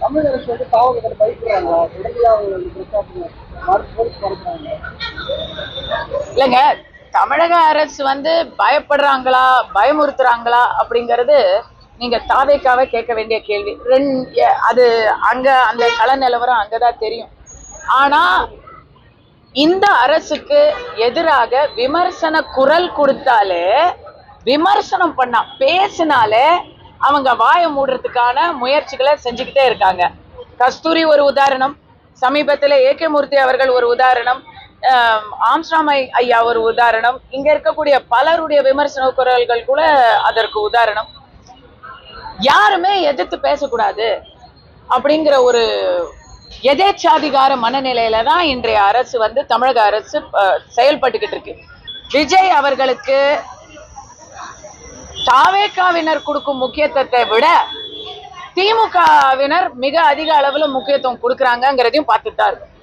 தமிழக அரசு வந்து தாவகத்தை பயப்படுறாங்க. உடனடியாக அவங்க இந்த பிரச்சாரத்துக்கு போலீஸ் மறுக்கிறாங்க இல்லைங்க தமிழக அரசு வந்து பயப்படுறாங்களா பயமுறுத்துறாங்களா அப்படிங்கிறது நீங்க தாவேக்காவை கேட்க வேண்டிய கேள்வி. ரெண் அது அங்க அந்த கள நிலவரம் அங்கதான் தெரியும். ஆனா இந்த அரசுக்கு எதிராக விமர்சன குரல் கொடுத்தாலே விமர்சனம் பண்ணா பேசினாலே அவங்க வாயை மூடுறதுக்கான முயற்சிகளை செஞ்சுக்கிட்டே இருக்காங்க. கஸ்தூரி ஒரு உதாரணம் சமீபத்தில் ஏகே மூர்த்தி அவர்கள் ஒரு உதாரணம் ஆம், ஐயா ஒரு உதாரணம் இங்க இருக்கக்கூடிய பலருடைய விமர்சன குரல்கள் கூட அதற்கு உதாரணம். யாருமே எதிர்த்து பேசக்கூடாது அப்படிங்கிற ஒரு எதேச்சாதிகார மனநிலையில தான் இன்றைய அரசு வந்து தமிழக அரசு செயல்பட்டுக்கிட்டு இருக்கு. விஜய் அவர்களுக்கு தாவேக்காவினர் கொடுக்கும் முக்கியத்துவத்தை விட திமுகவினர் மிக அதிக அளவுல முக்கியத்துவம் கொடுக்குறாங்கங்கிறதையும் பார்த்துட்டு தான் இருக்கும்.